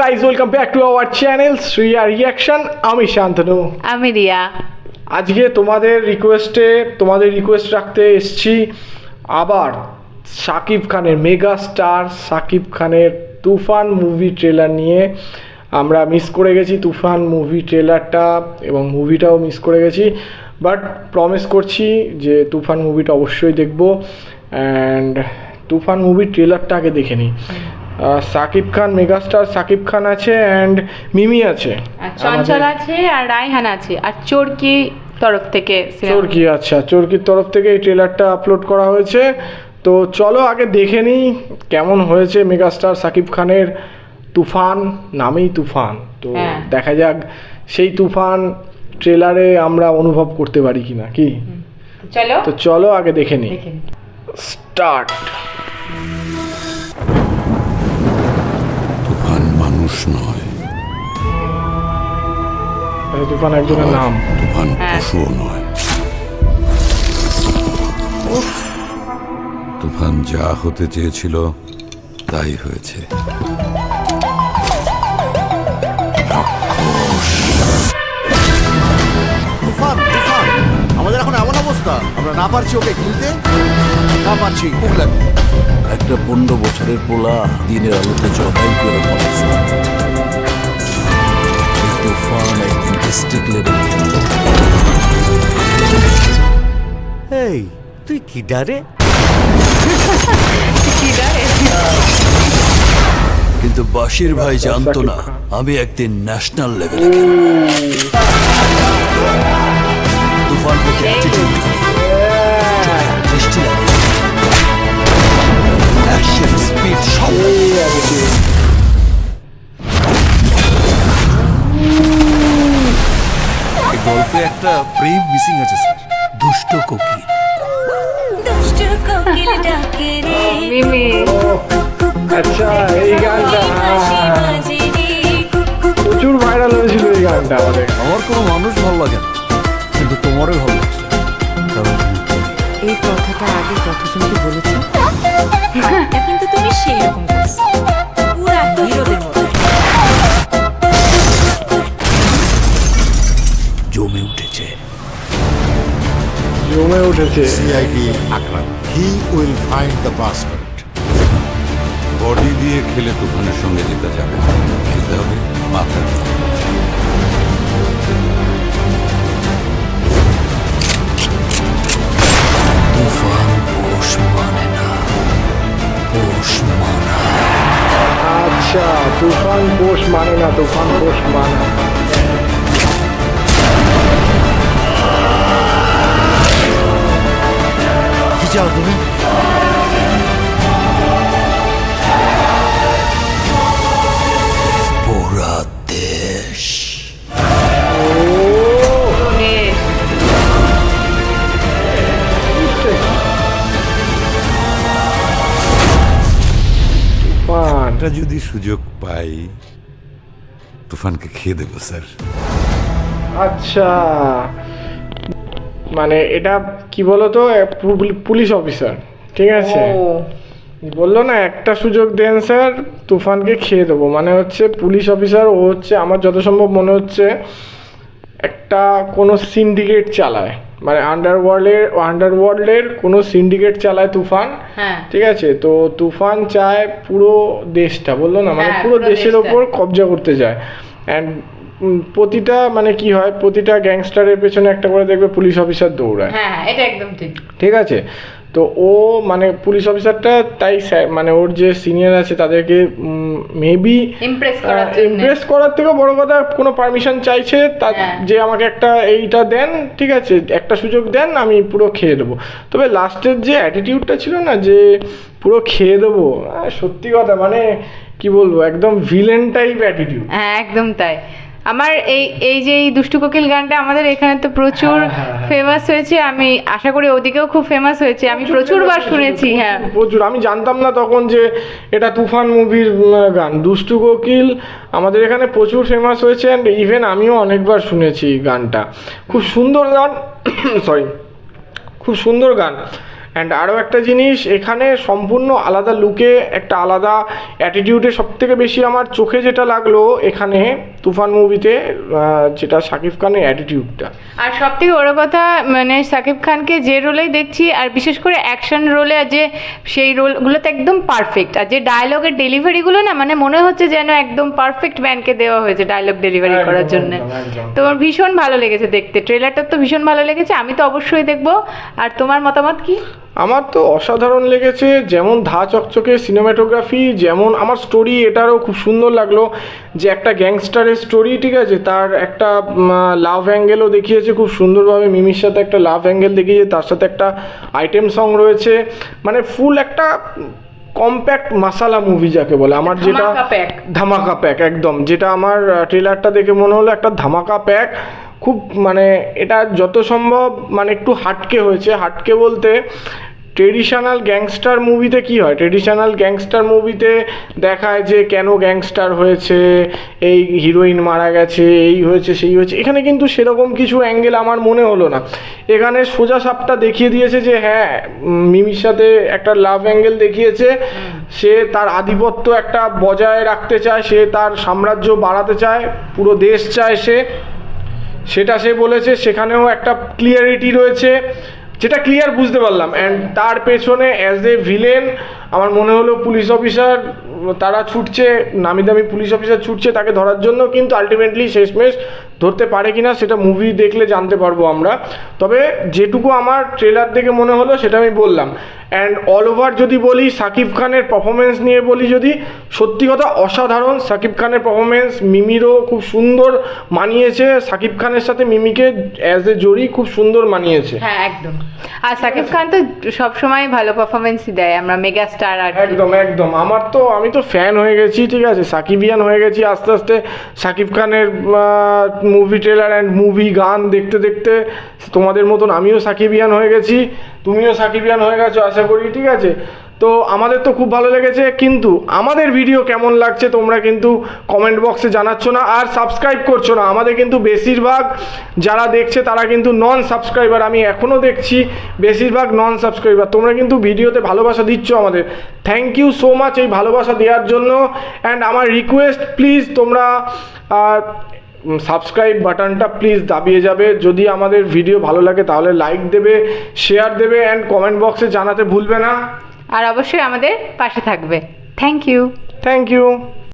Guys welcome back to our channel Shriya reaction আমি শান্তনু। আমি রিয়া। আজকে তোমাদের রিকোয়েস্টে তোমাদের রিকোয়েস্ট রাখতে এসছি আবার সাকিব খানের মেগা স্টার সাকিব খানের তুফান মুভি ট্রেলার নিয়ে। আমরা মিস করে গেছি তুফান মুভি ট্রেলারটা এবং মুভিটাও মিস করে গেছি। বাট প্রমিস করছি যে তুফান মুভিটা অবশ্যই দেখব। অ্যান্ড তুফান মুভির ট্রেলারটা আগে দেখে নিই। সাকিব খান মেগাস্টার সাকিব খান আছে অ্যান্ড মিমি আছে। আর চঞ্চল আছে আর রায়হান আছে। আর চোরকি তরফ থেকে। চরকি আচ্ছা চরকির তরফ থেকে এই ট্রেলারটা আপলোড করা হয়েছে। তো চলো আগে দেখে নিই কেমন হয়েছে মেগাস্টার সাকিব খানের তুফান নামেই তুফান। তো হ্যাঁ। দেখা যাক সেই তুফান ট্রেলারে আমরা অনুভব করতে পারি কিনা কি? চলো। তো চলো আগে দেখে নিই। স্টার্ট তুফান একজনের নাম। তুফান হ্যাঁ। পশুও নয়। তুফান যা হতে চেয়েছিল তাই হয়েছে। তুফান তুফান আমাদের এখন এমন অবস্থা। আমরা না পারছি ওকে কিনতে না পারছি খুব একটা পনেরো বছরের পোলা দিনের আলোতে জবাই করে এই তুফান একদিন ডিস্ট্রিক্ট লেভেল এই তুই কি ডারে কিন্তু বাসির ভাই জানতো না আমি একদিন ন্যাশনাল লেভেলে তুফান একটা প্রেম মিসিং আছে স্যার। দুষ্ট কোকিল। দুষ্ট কোকিল ডাকে রে। মিমি। আচ্ছা এই গানটা। প্রচুর ভাইরাল হয়েছিল এই গানটা আমাদের। আমার কোনো মানুষ ভালো লাগে না কিন্তু তোমারও ভালো লাগছে এই কথাটা আগে কথা শুনতে বলেছি। এটা কিন্তু তুমি সেই রকম উঠেছে। CID Akram he will find the bastard body দিয়ে খেলে তুফানের সঙ্গে যেতে যাবে। খেলতে হবে মাথা দিয়ে তুফান পোষ মানে না পোষ মানা। আচ্ছা তুফান পোষ মানে না তুফান পোষ মানে। চাও তুমি পোড়া দেশ। তুফান যদি সুযোগ পাই তুফানকে খেয়ে দেবো স্যার আচ্ছা মানে এটা কি বলতো? পুলিশ অফিসার ঠিক আছে? বলল না একটা সুযোগ দেন স্যার তুফানকে খেয়ে দেবো। মানে হচ্ছে পুলিশ অফিসার ও হচ্ছে আমার যত সম্ভব মনে হচ্ছে একটা কোনো সিন্ডিকেট চালায়। মানে আন্ডারওয়ার্ল্ডের আন্ডারওয়ার্ল্ডের কোনো সিন্ডিকেট চালায় তুফান হ্যাঁ। ঠিক আছে? তো তুফান চায় পুরো দেশটা বলল না? মানে হ্যাঁ, পুরো দেশের ওপর কবজা করতে যায় অ্যান্ড প্রতিটা মানে কি হয় প্রতিটা গ্যাংস্টারের পেছনে একটা করে দেখবে পুলিশ অফিসার দৌড়ায়। হ্যাঁ হ্যাঁ এটা একদম ঠিক। ঠিক আছে? তো ও মানে পুলিশ অফিসারটা তাই মানে ওর যে সিনিয়র আছে তাদেরকে মেবি ইমপ্রেস করার থেকেও বড় কথা কোনো পারমিশন চাইছে তা হ্যাঁ। যে আমাকে একটা এইটা দেন ঠিক আছে একটা সুযোগ দেন আমি পুরো খেয়ে দেবো। তবে লাস্টের যে অ্যাটিটিউডটা ছিল না যে পুরো খেয়ে দেবো সত্যি কথা মানে কি বলব একদম ভিলেন টাইপ অ্যাটিটিউড হ্যাঁ একদম তাই। আমার এই এই যে এই দুষ্টু কোকিল গানটা আমাদের এখানে তো প্রচুর হ্যাঁ, হ্যাঁ, হ্যাঁ। ফেমাস হয়েছে আমি আশা করি ওদিকেও খুব ফেমাস হয়েছে। আমি প্রচুর বার শুনেছি হ্যাঁ। প্রচুর আমি জানতাম না তখন যে এটা তুফান মুভির গান। দুষ্টু কোকিল আমাদের এখানে প্রচুর ফেমাস হয়েছে অ্যান্ড ইভেন আমিও অনেকবার শুনেছি গানটা। খুব সুন্দর গান সরি খুব সুন্দর গান। অ্যান্ড আরও একটা জিনিস এখানে সম্পূর্ণ আলাদা লুকে একটা আলাদা অ্যাটিটিউডে সব থেকে বেশি আমার চোখে যেটা লাগল এখানে তুফান মুভিতে যেটা শাকিব খানের অ্যাটিটিউডটা আর সব থেকে বড় কথা মানে সাকিব খানকে যে রোলেই দেখছি আর বিশেষ করে অ্যাকশন রোলে যে সেই রোলগুলোতে একদম পারফেক্ট আর যে ডায়লগের ডেলিভারিগুলো না মানে মনে হচ্ছে যেন একদম পারফেক্ট ম্যানকে দেওয়া হয়েছে ডায়লগ ডেলিভারি করার জন্য। তোমার ভীষণ ভালো লেগেছে দেখতে। ট্রেলারটা তো ভীষণ ভালো লেগেছে আমি তো অবশ্যই দেখব। আর তোমার মতামত কি? আমার তো অসাধারণ লেগেছে যেমন ধা চকচকে সিনেমাটোগ্রাফি যেমন আমার স্টোরি এটারও খুব সুন্দর লাগল যে একটা গ্যাংস্টারের স্টোরি ঠিক আছে? তার একটা লাভ অ্যাঙ্গেলও দেখিয়েছে খুব সুন্দরভাবে মিমির সাথে একটা লাভ অ্যাঙ্গেল দেখিয়েছে তার সাথে একটা আইটেম সং রয়েছে। মানে ফুল একটা কম্প্যাক্ট মাসালা মুভি যাকে বলে। আমার যেটা ধামাকা ধামাকা প্যাক একদম। যেটা আমার ট্রেলারটা দেখে মনে হলো একটা ধামাকা প্যাক খুব মানে এটা যত সম্ভব মানে একটু হাটকে হয়েছে। হাটকে বলতে ট্রেডিশনাল গ্যাংস্টার মুভিতে কি হয়? ট্রেডিশনাল গ্যাংস্টার মুভিতে দেখায় যে কেন গ্যাংস্টার হয়েছে, এই হিরোইন মারা গেছে, এই হয়েছে, সেই হয়েছে। এখানে কিন্তু সেরকম কিছু অ্যাঙ্গেল আমার মনে হলো না। এখানে সোজা সাপটা দেখিয়ে দিয়েছে যে হ্যাঁ মিমির সাথে একটা লাভ অ্যাঙ্গেল দেখিয়েছে। সে তার আধিপত্য একটা বজায় রাখতে চায়, সে তার সাম্রাজ্য বাড়াতে চায়, পুরো দেশ চায় সে। সেটা সে বলেছে, সেখানেও একটা ক্লিয়ারিটি রয়েছে, যেটা ক্লিয়ার বুঝতে পারলাম। অ্যান্ড তার পেছনে অ্যাজ এ ভিলেন আমার মনে হলো পুলিশ অফিসার তারা ছুটছে নামি দামি পুলিশ অফিসার ছুটছে তাকে ধরার জন্য কিন্তু আলটিমেটলি শেষমেশ ধরতে পারে কিনা সেটা মুভি দেখলে জানতে পারব আমরা। তবে যেটুকু আমার ট্রেলার দেখে মনে হলো সেটা আমি বললাম। অ্যান্ড অল ওভার যদি বলি সাকিব খানের পারফরমেন্স নিয়ে বলি যদি সত্যি কথা অসাধারণ সাকিব খানের পারফরমেন্স মিমিরও খুব সুন্দর মানিয়েছে সাকিব খানের সাথে মিমিকে অ্যাজ এ জড়ি খুব সুন্দর মানিয়েছে। হ্যাঁ একদম। আর সাকিব খান তো সবসময় ভালো পারফরমেন্সই দেয় আমরা মেগা স্টার আর একদম একদম। আমার তো আমি তো ফ্যান হয়ে গেছি, ঠিক আছে? সাকিবিয়ান হয়ে গেছি আস্তে আস্তে। সাকিব খানের মুভি ট্রেলার অ্যান্ড মুভি গান দেখতে দেখতে তোমাদের মতন আমিও সাকিবিয়ান হয়ে গেছি। তুমিও সাকিবিয়ান হয়ে গেছো, আশা করি, ঠিক আছে? তো আমাদের তো খুব ভালো লেগেছে, কিন্তু আমাদের ভিডিও কেমন লাগছে তোমরা কিন্তু কমেন্ট বক্সে জানাচ্ছ না, আর সাবস্ক্রাইব করছ না। আমাদের কিন্তু বেশিরভাগ যারা দেখছে তারা কিন্তু নন সাবস্ক্রাইবার আমি এখনও দেখছি বেশিরভাগ নন সাবস্ক্রাইবার তোমরা কিন্তু ভিডিওতে ভালোবাসা দিচ্ছ আমাদের। থ্যাংক ইউ সো মাচ এই ভালোবাসা দেওয়ার জন্য। অ্যান্ড আমার রিকোয়েস্ট প্লিজ তোমরা সাবস্ক্রাইব বাটনটা প্লিজ দাবিয়ে যাবে। যদি আমাদের ভিডিও ভালো লাগে তাহলে লাইক দেবে শেয়ার দেবে অ্যান্ড কমেন্ট বক্সে জানাতে ভুলবে না। আর অবশ্যই আমাদের পাশে থাকবে। Thank you thank you